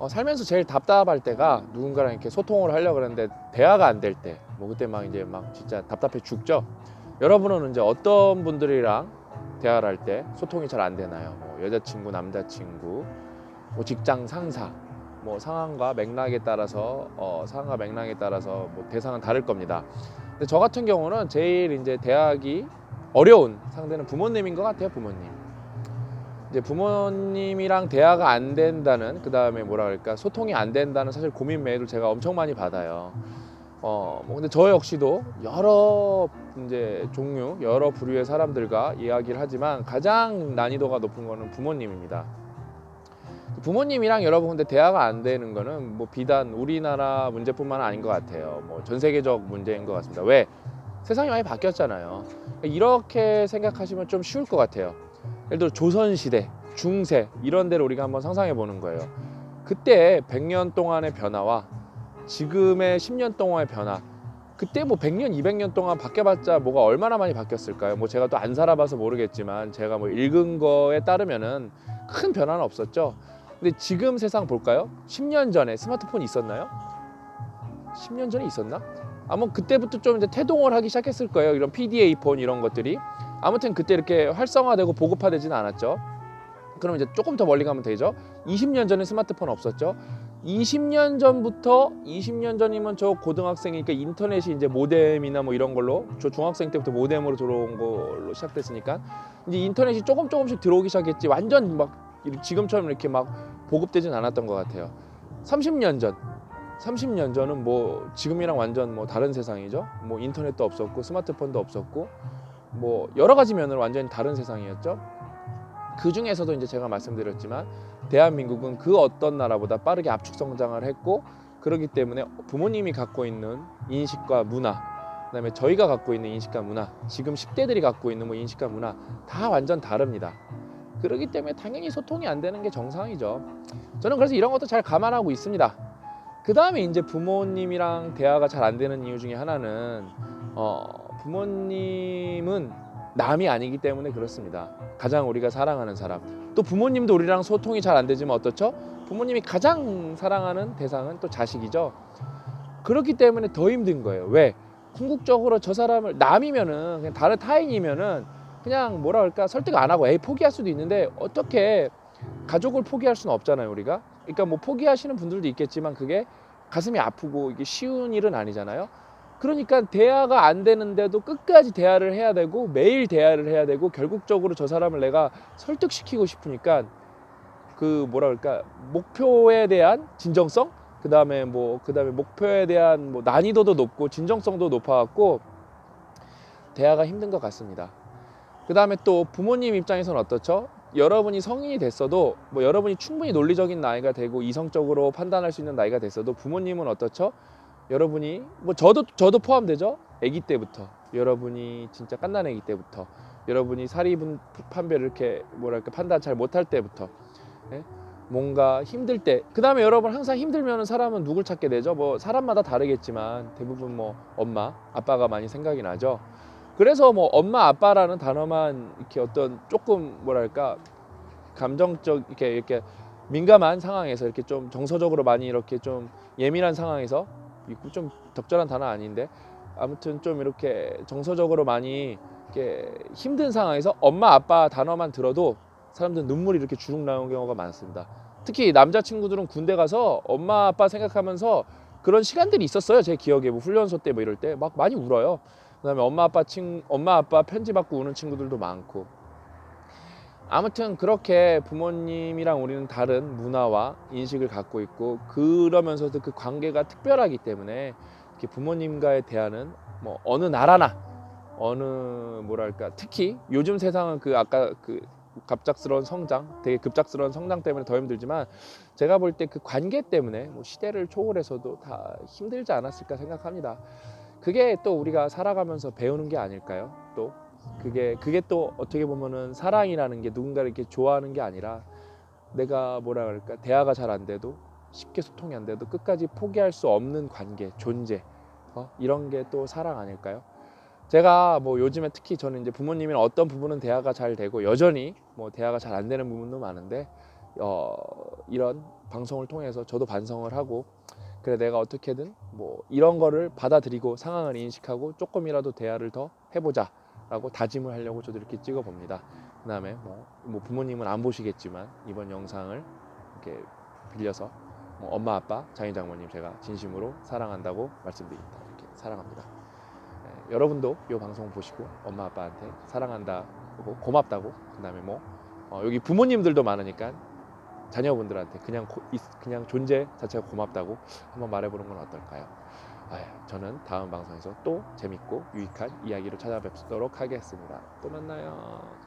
어, 살면서 제일 답답할 때가 누군가랑 이렇게 소통을 하려고 그러는데 대화가 안 될 때, 뭐 그때 막 이제 막 진짜 답답해 죽죠. 여러분은 이제 어떤 분들이랑 대화를 할 때 소통이 잘 안 되나요? 뭐 여자친구, 남자친구, 뭐 직장 상사, 뭐 상황과 맥락에 따라서 어, 상황과 맥락에 따라서 뭐 대상은 다를 겁니다. 근데 저 같은 경우는 제일 이제 대하기 어려운 상대는 부모님인 것 같아요, 부모님. 이제 부모님이랑 대화가 안 된다는 그 다음에 뭐라 그럴까 소통이 안 된다는 사실 고민 메일을 제가 엄청 많이 받아요. 어, 뭐 근데 저 역시도 여러 이제 종류, 여러 부류의 사람들과 이야기를 하지만 가장 난이도가 높은 거는 부모님입니다. 부모님이랑 여러분 근데 대화가 안 되는 거는 뭐 비단 우리나라 문제뿐만 아닌 것 같아요. 뭐 전 세계적 문제인 것 같습니다. 왜? 세상이 많이 바뀌었잖아요. 이렇게 생각하시면 좀 쉬울 것 같아요. 예를 들어 조선 시대, 중세 이런 데를 우리가 한번 상상해 보는 거예요. 그때 100년 동안의 변화와 지금의 10년 동안의 변화. 그때 뭐 100년, 200년 동안 바뀌어봤자 뭐가 얼마나 많이 바뀌었을까요? 뭐 제가 또 안 살아봐서 모르겠지만 제가 뭐 읽은 거에 따르면은 큰 변화는 없었죠. 근데 지금 세상 볼까요? 10년 전에 스마트폰 있었나요? 10년 전에 있었나? 아마 그때부터 좀 이제 태동을 하기 시작했을 거예요. 이런 PDA 폰 이런 것들이. 아무튼 그때 이렇게 활성화되고 보급화되지는 않았죠. 그럼 이제 조금 더 멀리 가면 되죠. 20년 전에 스마트폰 없었죠. 20년 전부터 20년 전이면 저 고등학생이니까 인터넷이 이제 모뎀이나 뭐 이런 걸로 저 중학생 때부터 모뎀으로 들어온 걸로 시작됐으니까 이제 인터넷이 조금 조금씩 들어오기 시작했지 완전 막 지금처럼 이렇게 막 보급되진 않았던 것 같아요. 30년 전 30년 전은 뭐 지금이랑 완전 뭐 다른 세상이죠. 뭐 인터넷도 없었고 스마트폰도 없었고 뭐 여러 가지 면으로 완전히 다른 세상이었죠. 그 중에서도 이제 제가 말씀드렸지만 대한민국은 그 어떤 나라보다 빠르게 압축 성장을 했고 그렇기 때문에 부모님이 갖고 있는 인식과 문화 그다음에 저희가 갖고 있는 인식과 문화 지금 10대들이 갖고 있는 뭐 인식과 문화 다 완전 다릅니다. 그렇기 때문에 당연히 소통이 안 되는 게 정상이죠. 저는 그래서 이런 것도 잘 감안하고 있습니다. 그 다음에 이제 부모님이랑 대화가 잘 안 되는 이유 중에 하나는 어, 부모님은 남이 아니기 때문에 그렇습니다. 가장 우리가 사랑하는 사람. 또 부모님도 우리랑 소통이 잘 안 되지만 어떻죠? 부모님이 가장 사랑하는 대상은 또 자식이죠. 그렇기 때문에 더 힘든 거예요. 왜? 궁극적으로 저 사람을 남이면은 그냥 다른 타인이면은 그냥 뭐라 그럴까 설득 안 하고 에이 포기할 수도 있는데 어떻게 가족을 포기할 수는 없잖아요 우리가 그러니까 뭐 포기하시는 분들도 있겠지만 그게 가슴이 아프고 이게 쉬운 일은 아니잖아요 그러니까 대화가 안 되는데도 끝까지 대화를 해야 되고 매일 대화를 해야 되고 결국적으로 저 사람을 내가 설득시키고 싶으니까 그 뭐라 그럴까 목표에 대한 진정성 그 다음에 뭐 그 다음에 목표에 대한 뭐 난이도도 높고 진정성도 높아갖고 대화가 힘든 것 같습니다. 그 다음에 또 부모님 입장에서는 어떻죠? 여러분이 성인이 됐어도 뭐 여러분이 충분히 논리적인 나이가 되고 이성적으로 판단할 수 있는 나이가 됐어도 부모님은 어떻죠? 여러분이 뭐 저도 저도 포함되죠. 아기 때부터 여러분이 진짜 깐난 아기 때부터 여러분이 사리분 판별을 이렇게 뭐랄까 판단 잘 못할 때부터 예? 뭔가 힘들 때 그다음에 여러분 항상 힘들면은 사람은 누굴 찾게 되죠? 뭐 사람마다 다르겠지만 대부분 뭐 엄마 아빠가 많이 생각이 나죠. 그래서 뭐 엄마 아빠라는 단어만 이렇게 어떤 조금 뭐랄까 감정적 이렇게 이렇게 민감한 상황에서 이렇게 좀 정서적으로 많이 이렇게 좀 예민한 상황에서 있고 좀 적절한 단어 아닌데 아무튼 좀 이렇게 정서적으로 많이 이렇게 힘든 상황에서 엄마 아빠 단어만 들어도 사람들 눈물이 이렇게 주룩 나오는 경우가 많습니다. 특히 남자 친구들은 군대 가서 엄마 아빠 생각하면서 그런 시간들이 있었어요. 제 기억에 뭐 훈련소 때 뭐 이럴 때 막 많이 울어요. 그다음에 엄마 아빠 친 엄마 아빠 편지 받고 우는 친구들도 많고 아무튼 그렇게 부모님이랑 우리는 다른 문화와 인식을 갖고 있고 그러면서도 그 관계가 특별하기 때문에 부모님과의 대화는 뭐 어느 나라나 어느 뭐랄까 특히 요즘 세상은 그 아까 그 갑작스러운 성장 되게 급작스러운 성장 때문에 더 힘들지만 제가 볼 때 그 관계 때문에 뭐 시대를 초월해서도 다 힘들지 않았을까 생각합니다. 그게 또 우리가 살아가면서 배우는 게 아닐까요? 또 그게 그게 또 어떻게 보면은 사랑이라는 게 누군가를 이렇게 좋아하는 게 아니라 내가 뭐라 그럴까 대화가 잘 안 돼도 쉽게 소통이 안 돼도 끝까지 포기할 수 없는 관계 존재 어? 이런 게 또 사랑 아닐까요? 제가 뭐 요즘에 특히 저는 이제 부모님이랑 어떤 부분은 대화가 잘 되고 여전히 뭐 대화가 잘 안 되는 부분도 많은데 어, 이런 방송을 통해서 저도 반성을 하고 그래 내가 어떻게든 뭐 이런 거를 받아들이고 상황을 인식하고 조금이라도 대화를 더 해보자 라고 다짐을 하려고 저도 이렇게 찍어 봅니다. 그 다음에 뭐, 뭐 부모님은 안 보시겠지만 이번 영상을 이렇게 빌려서 뭐 엄마 아빠 장인 장모님 제가 진심으로 사랑한다고 말씀드립니다. 이렇게 사랑합니다. 예, 여러분도 이 방송 보시고 엄마 아빠한테 사랑한다고 고맙다고 그 다음에 뭐 어, 여기 부모님들도 많으니까 자녀분들한테 그냥 고- 있- 그냥 존재 자체가 고맙다고 한번 말해보는 건 어떨까요? 아유, 저는 다음 방송에서 또 재밌고 유익한 이야기로 찾아뵙도록 하겠습니다. 또 만나요.